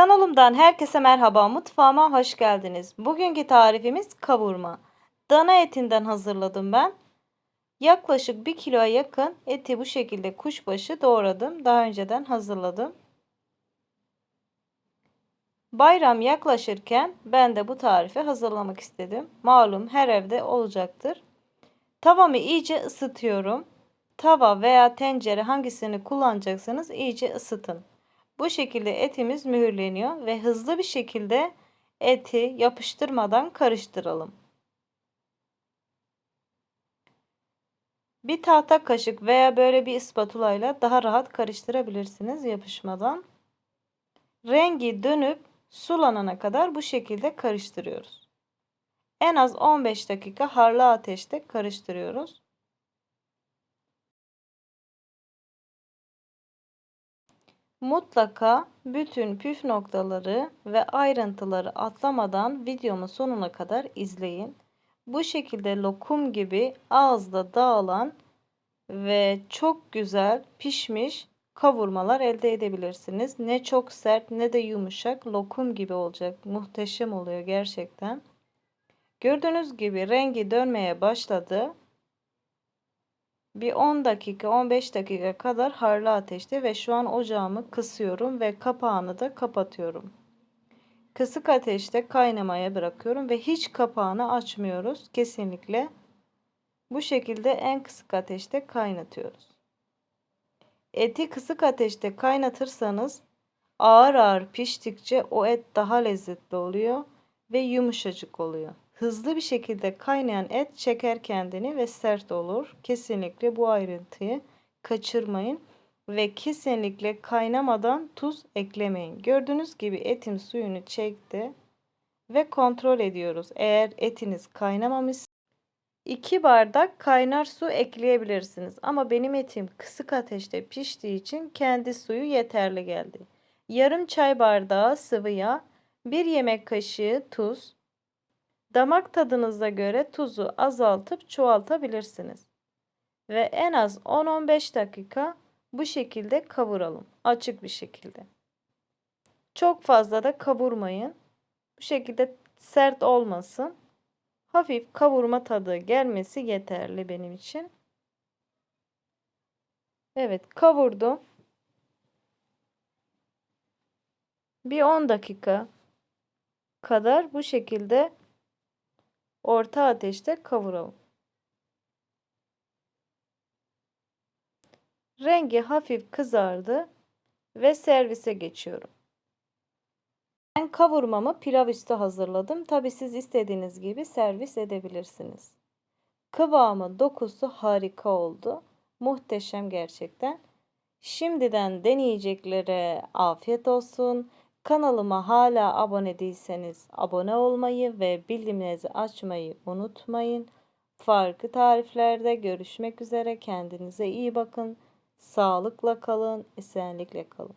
Kanalımdan herkese merhaba. Mutfağıma hoş geldiniz. Bugünkü tarifimiz kavurma. Dana etinden hazırladım ben. Yaklaşık 1 kiloya yakın eti bu şekilde kuşbaşı doğradım. Daha önceden hazırladım. Bayram yaklaşırken ben de bu tarifi hazırlamak istedim. Malum her evde olacaktır. Tavamı iyice ısıtıyorum. Tava veya tencere hangisini kullanacaksanız iyice ısıtın. Bu şekilde etimiz mühürleniyor ve hızlı bir şekilde eti yapıştırmadan karıştıralım. Bir tahta kaşık veya böyle bir spatula ile daha rahat karıştırabilirsiniz yapışmadan. Rengi dönüp sulanana kadar bu şekilde karıştırıyoruz. En az 15 dakika harlı ateşte karıştırıyoruz. Mutlaka bütün püf noktaları ve ayrıntıları atlamadan videomun sonuna kadar izleyin. Bu şekilde lokum gibi ağızda dağılan ve çok güzel pişmiş kavurmalar elde edebilirsiniz. Ne çok sert ne de yumuşak lokum gibi olacak. Muhteşem oluyor gerçekten. Gördüğünüz gibi rengi dönmeye başladı bir 10 dakika 15 dakika kadar harlı ateşte ve şu an ocağımı kısıyorum ve kapağını da kapatıyorum. Kısık ateşte kaynamaya bırakıyorum ve hiç kapağını açmıyoruz kesinlikle. Bu şekilde en kısık ateşte kaynatıyoruz. Eti kısık ateşte kaynatırsanız ağır ağır piştikçe o et daha lezzetli oluyor ve yumuşacık oluyor. Hızlı bir şekilde kaynayan et çeker kendini ve sert olur. Kesinlikle bu ayrıntıyı kaçırmayın ve kesinlikle kaynamadan tuz eklemeyin. Gördüğünüz gibi etim suyunu çekti ve kontrol ediyoruz. Eğer etiniz kaynamamış 2 bardak kaynar su ekleyebilirsiniz. Ama benim etim kısık ateşte piştiği için kendi suyu yeterli geldi. Yarım çay bardağı sıvı yağ, 1 yemek kaşığı tuz, Damak tadınıza göre tuzu azaltıp çoğaltabilirsiniz. Ve en az 10-15 dakika bu şekilde kavuralım. Açık bir şekilde. Çok fazla da kavurmayın. Bu şekilde sert olmasın. Hafif kavurma tadı gelmesi yeterli benim için. Evet kavurdum. Bir 10 dakika kadar bu şekilde Orta ateşte kavuralım. Rengi hafif kızardı ve servise geçiyorum. Ben kavurmamı pilav üstü hazırladım. Tabi siz istediğiniz gibi servis edebilirsiniz. Kıvamı, dokusu harika oldu. Muhteşem gerçekten. Şimdiden deneyeceklere afiyet olsun. Kanalıma hala abone değilseniz abone olmayı ve bildirimlerinizi açmayı unutmayın. Farklı tariflerde görüşmek üzere. Kendinize iyi bakın. Sağlıkla kalın, esenlikle kalın.